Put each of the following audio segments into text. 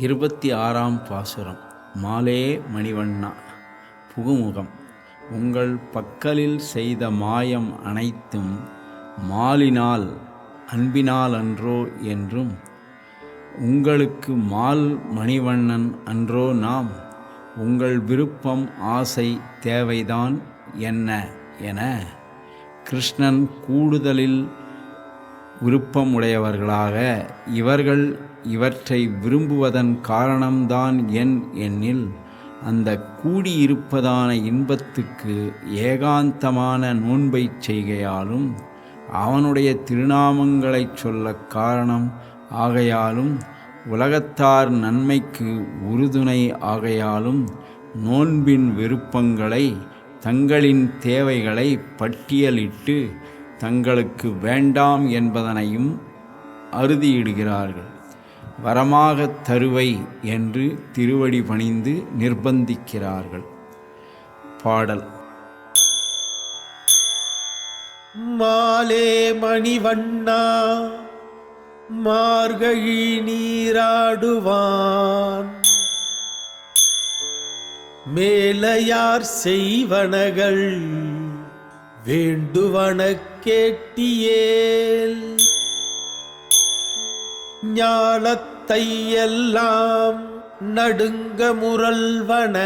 இருபத்தி ஆறாம் பாசுரம். மாலே மணிவண்ணா புகுமுகம் உங்கள் பக்கலில் செய்த மாயம் அனைத்தும் மாலினால் அன்பினால் அன்றோ என்றும் உங்களுக்கு மால் மணிவண்ணன் அன்றோ நாம் உங்கள் விருப்பம் ஆசை தேவைதான் என்ன என கிருஷ்ணன் கூடுதலில் விருப்பமுடையவர்களாக இவர்கள் இவற்றை விரும்புவதன் காரணம்தான் என் எண்ணில் அந்த கூடியிருப்பதான இன்பத்துக்கு ஏகாந்தமான நோன்பைச் செய்கையாலும் அவனுடைய திருநாமங்களைச் சொல்ல காரணம் ஆகையாலும் உலகத்தார் நன்மைக்கு உறுதுணை ஆகையாலும் நோன்பின் விருப்பங்களை தங்களின் தேவைகளை பட்டியலிட்டு தங்களுக்கு வேண்டாம் என்பதனையும் அறுதியிடுகிறார்கள். வரமாக தருவை என்று திருவடி பணிந்து நிர்பந்திக்கிறார்கள். பாடல். மாலே மணிவண்ணா மார்கழி நீராடுவான். மேலையார் செய்வனகள் வேண்டுவன கேட்டியேல். ஞாலத்தை எல்லாம் நடுங்க முரல்வன.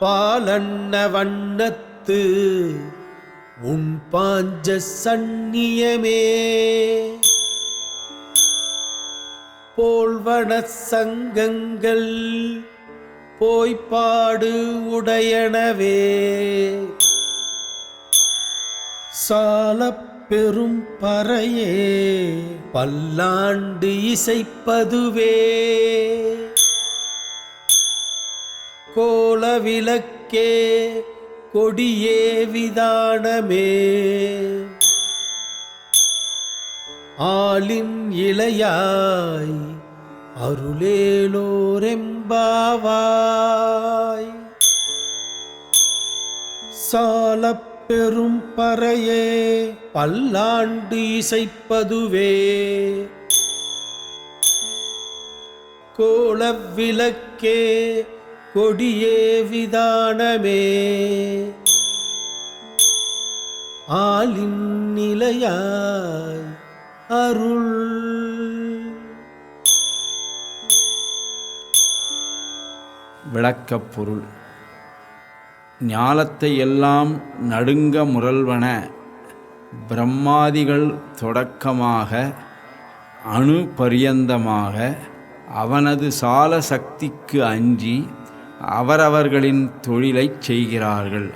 பாலண்ண வண்ணத்து உன் பாஞ்ச சந்நியமே. போல்வன சங்கங்கள் போய்ப்பாடு உடையனவே. சாலப் பெரும் பறையே பல்லாண்டு இசைப்பதுவே. கோல விளக்கே கொடியே விதானமே. ஆளின் இளையாய் அருளேலோரெம்பாவாய். சாலப் பெரும் பறையே பல்லாண்டு இசைப்பதுவே. கோலவிளக்கே கொடியே விதானமே. ஆலின் நிலையாய் அருள். விளக்கப் பொருள் ஞாலத்தை எல்லாம் நடுங்க முரல்வன பிரம்மாதிகள் தொடக்கமாக அணு பரியந்தமாக அவனது சால சக்திக்கு அஞ்சி அவரவர்களின் தொழிலைச் செய்கிறார்கள்.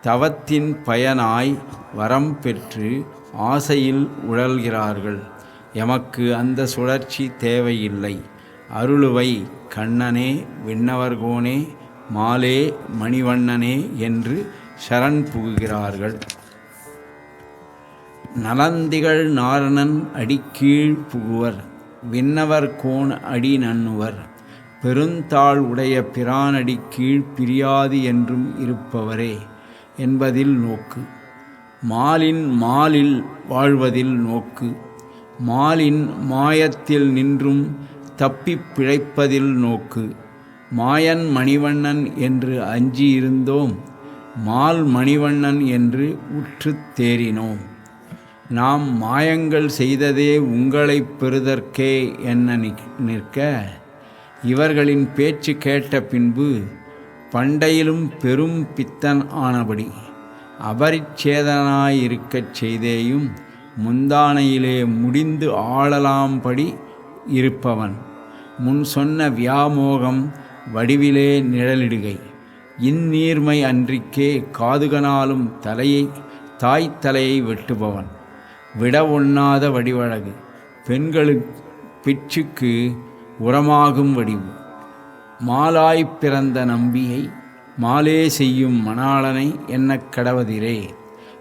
தவத்தின் பயனாய் வரம் பெற்று ஆசையில் உழல்கிறார்கள். எமக்கு அந்த சுழற்சி தேவையில்லை. அருளுவை கண்ணனே விண்ணவர்கோனே மாலே மணிவண்ணனே என்று சரண் புகுகிறார்கள். நலந்திகள் நாரணன் அடிக்கீழ் புகுவர் விண்ணவர் கோண் அடி நண்ணுவர். பெருந்தாள் உடைய பிரானடி கீழ் பிரியாது என்றும் இருப்பவரே என்பதில் நோக்கு. மாலின் மாலில் வாழ்வதில் நோக்கு. மாலின் மாயத்தில் நின்றும் தப்பிப் பிழைப்பதில் நோக்கு. மாயன் மணிவண்ணன் என்று அஞ்சியிருந்தோம் மால் மணிவண்ணன் என்று உற்று தேறினோம். நாம் மாயங்கள் செய்ததே உங்களைப் பெறுதற்கே என்ன நிற்க இவர்களின் பேச்சு கேட்ட பின்பு பண்டையிலும் பெரும் பித்தன் ஆனபடி அபரிச்சேதனாயிருக்கச் செய்தேயும் முந்தானையிலே முடிந்து ஆளலாம்படி இருப்பவன். முன் சொன்ன வியாமோகம் வடிவிலே நிழலிடுகை. இந்நீர்மை அன்றிக்கே காதுகனாலும் தலையை தாய் தலையை வெட்டுபவன். விட ஒண்ணாத வடிவழகு. பெண்களு பிச்சுக்கு உரமாகும் வடிவு. மாலாய்ப் பிறந்த நம்பியை மாலே செய்யும் மணாளனை என்ன கடவதிரே.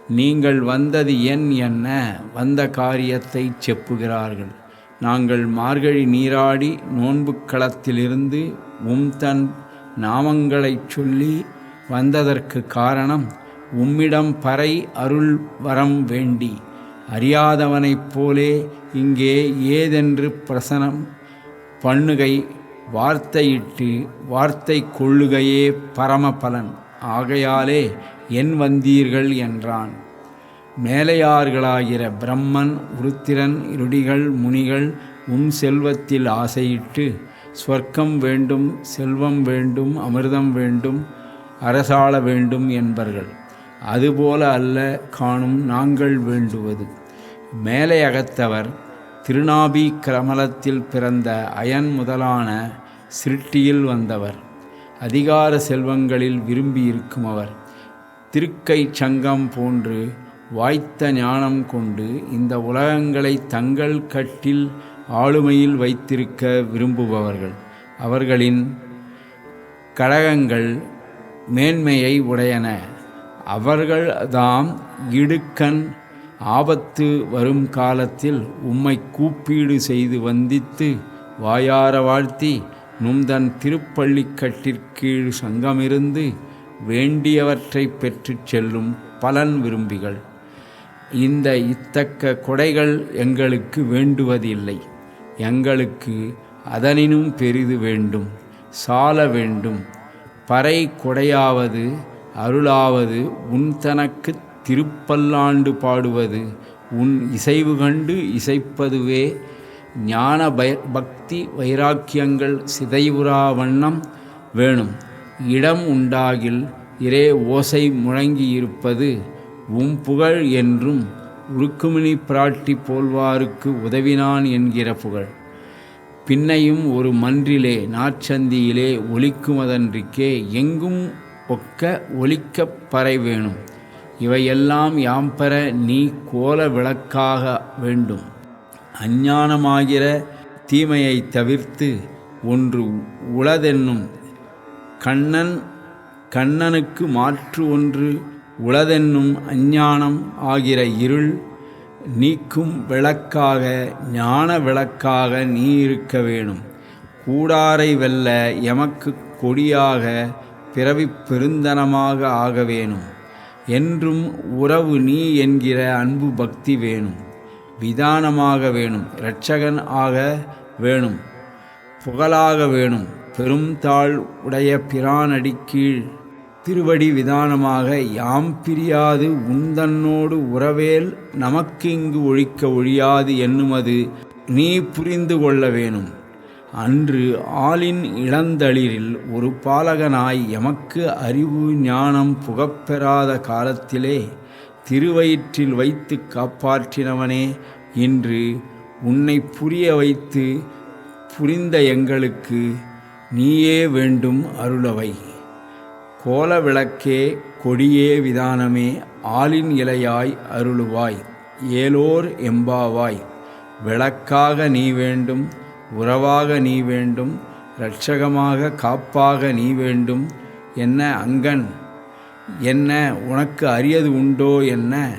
நீங்கள் வந்தது என் என்ன? வந்த காரியத்தை செப்புகிறார்கள். நாங்கள் மார்கழி நீராடி நோன்புக் களத்திலிருந்து உம் தன் நாமங்களைச் சொல்லி வந்ததற்கு காரணம் உம்மிடம் பறை அருள் வரம் வேண்டி. அறியாதவனைப் போலே இங்கே ஏதென்று பிரசனம் பண்ணுகை வார்த்தையிட்டு வார்த்தை கொள்ளுகையே பரமபலன். ஆகையாலே என் வந்தீர்கள் என்றான். மேலையார்களாகிற பிரம்மன் உருத்திரன் இருடிகள் முனிகள் உன் செல்வத்தில் ஆசையிட்டு ஸ்வர்க்கம் வேண்டும் செல்வம் வேண்டும் அமிர்தம் வேண்டும் அரசாள வேண்டும் என்பர்கள். அதுபோல அல்ல காணும் நாங்கள் வேண்டுவது. மேலே அகத்தவர் திருநாபி கிரமலத்தில் பிறந்த அயன் முதலான சிருட்டியில் வந்தவர். அதிகார செல்வங்களில் விரும்பி இருக்கும் அவர். திருக்கை சங்கம் போன்று வாய்த்த ஞானம் கொண்டு இந்த உலகங்களை தங்கள் கட்டில் ஆளுமையில் வைத்திருக்க விரும்புபவர்கள். அவர்களின் கழகங்கள் மேன்மையை உடையன. அவர்கள் தாம் இடுக்கண் ஆபத்து வரும் காலத்தில் உம்மை கூப்பீடு செய்து வந்தித்து வாயார வாழ்த்தி நும்தன் திருப்பள்ளிக்கட்டிற்கீழ் சங்கமிருந்து வேண்டியவற்றை பெற்றுச் செல்லும் பலன் விரும்பிகள். இந்த இத்தக்க கொடைகள் எங்களுக்கு வேண்டுவதில்லை. எங்களுக்கு அதனினும் பெரிது வேண்டும் சால வேண்டும். பறை கொடையாவது அருளாவது உன் தனக்கு திருப்பல்லாண்டு பாடுவது உன் இசைவு கண்டு இசைப்பதுவே. ஞான பய பக்தி வைராக்கியங்கள் சிதைவுறா வண்ணம் வேணும். இடம் உண்டாகில் இரே ஓசை முழங்கியிருப்பது உம் புகழ் என்றும் உருக்குமிணி பிராட்டி போல்வாருக்கு உதவினான் என்கிற புகழ். பின்னையும் ஒரு மன்றிலே நாற்சந்தியிலே ஒலிக்குமதன்றிக்கே எங்கும் ஒக்க ஒலிக்கப் பறை வேணும் இவையெல்லாம் யாம் பெற நீ கோல விளக்காக வேண்டும். அஞ்ஞானமாகிற தீமையை தவிர்த்து ஒன்று உளதென்னும் கண்ணன் கண்ணனுக்கு மாற்று ஒன்று உளதென்னும் அஞ்ஞானம் ஆகிற இருள் நீக்கும் விளக்காக ஞான விளக்காக நீ இருக்க வேணும். கூடாரை வெல்ல எமக்கு கொடியாக பிறவி பெருந்தனமாக ஆக வேணும். என்றும் உறவு நீ என்கிற அன்பு பக்தி வேணும். விதானமாக வேணும் இரட்சகன் ஆக வேணும். புகழாக வேணும் பெரும் தாழ் உடைய பிரானடி கீழ் திருவடி விதானமாக யாம் பிரியாது உந்தன்னோடு உறவேல் நமக்கு இங்கு ஒழிக்க ஒழியாது என்னுமது நீ புரிந்து கொள்ள வேணும். அன்று ஆளின் இளந்தளிரில் ஒரு பாலகனாய் எமக்கு அறிவு ஞானம் புகப்பெறாத காலத்திலே திருவயிற்றில் வைத்து காப்பாற்றினவனே இன்று உன்னை புரிய வைத்து புரிந்த எங்களுக்கு நீயே வேண்டும் அருளவை. கோல விளக்கே கொடியே விதானமே ஆளின் இலையாய் அருளுவாய். ஏலோர் எம்பாவாய். விளக்காக நீ வேண்டும் உறவாக நீ வேண்டும் இரட்சகமாக காப்பாக நீ வேண்டும். என்ன அங்கன்? என்ன உனக்கு அரியது உண்டோ என்ன?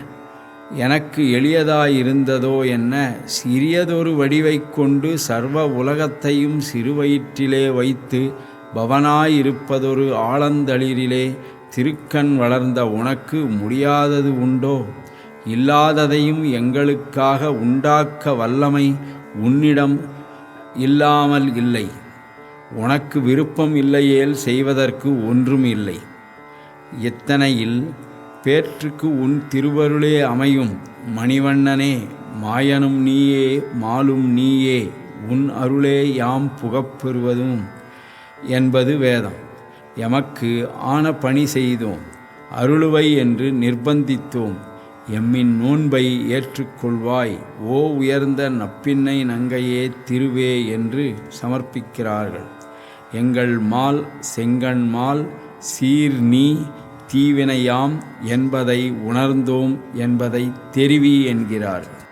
எனக்கு எளியதாயிருந்ததோ என்ன? சிறியதொரு வடிவை கொண்டு சர்வ உலகத்தையும் சிறுவயிற்றிலே வைத்து பவனாயிருப்பதொரு ஆழந்தளிரிலே திருக்கண் வளர்ந்த உனக்கு முடியாதது உண்டோ? இல்லாததையும் எங்களுக்காக உண்டாக்க வல்லமை உன்னிடம் இல்லாமல் இல்லை. உனக்கு விருப்பம் இல்லையேல் செய்வதற்கு ஒன்றும் இல்லை. எத்தனையில் பேற்றுக்கு உன் திருவருளே அமையும் மணிவண்ணனே மாயனும் நீயே மாலும் நீயே உன் அருளே யாம் புகப்பெறுவதும். என்பது வேதம். எமக்கு ஆன பணி செய்தோம். அருளுவை என்று நிர்பந்தித்தோம். எம்மின் நோன்பை ஏற்றுக்கொள்வாய். ஓ உயர்ந்த நப்பின்னை நங்கையே திருவே என்று சமர்ப்பிக்கிறார்கள். எங்கள் மால் செங்கண் மால் சீர் நீ தீவினையாம் என்பதை உணர்ந்தோம் என்பதை தெரிவி என்கிறார்கள்.